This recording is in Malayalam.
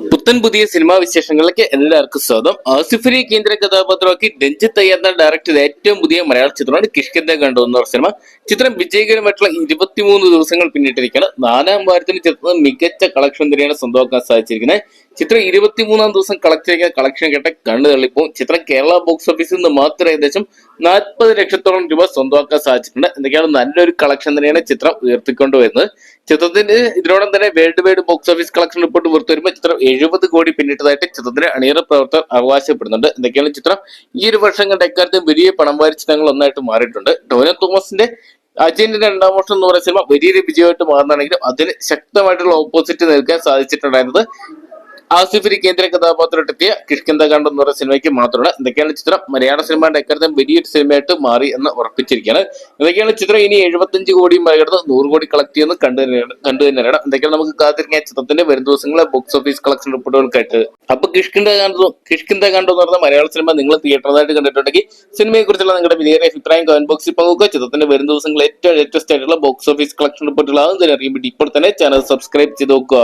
yeah. പുത്തൻ പുതിയ സിനിമാ വിശേഷങ്ങളിലേക്ക് എല്ലാവർക്കും സ്വാഗതം. ആസിഫലി കേന്ദ്ര കഥാപാത്രമാക്കി രഞ്ജിത്ത് അയ്യർ ഡയറക്ടർ ചെയ്ത ഏറ്റവും പുതിയ മലയാള ചിത്രമാണ് കിഷ്കിന്ത കണ്ടു എന്ന സിനിമ. ചിത്രം വിജയകരമായിട്ടുള്ള ഇരുപത്തിമൂന്ന് ദിവസങ്ങൾ പിന്നിട്ടിരിക്കുകയാണ്. നാലാം വാരത്തിന് ചിത്രത്തിന് മികച്ച കളക്ഷൻ തന്നെയാണ് സ്വന്തമാക്കാൻ സാധിച്ചിരിക്കുന്നത്. ചിത്രം ഇരുപത്തിമൂന്നാം ദിവസം കളക്ട് ചെയ്യുന്ന കളക്ഷൻ കേട്ട കണ്ണു തള്ളിപ്പോവും. ചിത്രം കേരള ബോക്സ് ഓഫീസിൽ നിന്ന് മാത്രം ഏകദേശം നാൽപ്പത് ലക്ഷത്തോളം രൂപ സ്വന്തമാക്കാൻ സാധിച്ചിട്ടുണ്ട്. എന്തൊക്കെയാണ് നല്ലൊരു കളക്ഷൻ തന്നെയാണ് ചിത്രം ഉയർത്തിക്കൊണ്ടുവരുന്നത്. ചിത്രത്തിന്റെ ഇതിനോടൊപ്പം തന്നെ world wide box office collection report പുറത്തു വരുമ്പോൾ ചിത്രം എഴുപത് കോടി പിന്നിട്ടതായിട്ട് ചിത്രത്തിന്റെ അണിയറ പ്രവർത്തകർ അവകാശപ്പെടുന്നുണ്ട്. എന്തൊക്കെയാണ് ചിത്രം? ഈ ഒരു വർഷം കണ്ട എക്കാലത്ത് വലിയ പണം വാരി ചിത്രങ്ങൾ ഒന്നായിട്ട് മാറിയിട്ടുണ്ട്. ടോനോ തോമസിന്റെ അജയന്റെ രണ്ടാം വർഷം എന്ന് പറയുന്ന സിനിമ വലിയൊരു വിജയമായിട്ട് മാറുന്നതാണെങ്കിലും അതിന് ശക്തമായിട്ടുള്ള ഓപ്പോസിറ്റ് നിൽക്കാൻ സാധിച്ചിട്ടുണ്ടായിരുന്നത് ആസിഫ് അലി കേന്ദ്ര കഥാപാത്രത്തെത്തിയ കിഷ്കിന്ത കണ്ട് എന്ന് പറയുന്ന സിനിമയ്ക്ക് മാത്രമാണ് എന്തൊക്കെയാണ് ചിത്രം. മലയാള സിനിമയുടെ എക്കാലത്തും വലിയൊരു സിനിമയായിട്ട് മാറി എന്ന് ഉറപ്പിച്ചിരിക്കുകയാണ്. എന്തൊക്കെയാണ് ചിത്രം. ഇനി എഴുപത്തഞ്ച് കോടിയും മറികടന്ന് നൂറ് കോടി കളക്ട് ചെയ്യുന്ന കണ്ടു തന്നെയാണ് കണ്ടു അറിയണം എന്തൊക്കെയാണ് നമുക്ക് കാത്തിരിക്കാൻ ചിത്രത്തിന്റെ വരും ദിവസങ്ങളെ ബോക്സ് ഓഫീസ് കളക്ഷൻ റിപ്പോർട്ടുകൾക്കായിട്ട് അപ്പൊ കിഷ്കിന്ത കണ്ടു കിഷ്കിന്ത കണ്ടു എന്ന് പറഞ്ഞ മലയാള സിനിമ നിങ്ങൾ തിയേറ്ററായിട്ട് കണ്ടിട്ടുണ്ടെങ്കിൽ സിനിമയെ കുറിച്ചുള്ള നിങ്ങളുടെ വിലയേറിയ അഭിപ്രായം കമന്റ് ബോക്സിൽ പങ്കുവെക്കുക. ചിത്രത്തിന്റെ വരും ദിവസങ്ങൾ ഏറ്റവും ലേറ്റസ്റ്റ് ആയിട്ടുള്ള ബോക്സ് ഓഫീസ് കളക്ഷൻ റിപ്പോർട്ടുകൾ ആകും തന്നെ അറിയുമ്പോൾ ഇപ്പോൾ തന്നെ ചാനൽ സബ്സ്ക്രൈബ് ചെയ്ത് നോക്കുക.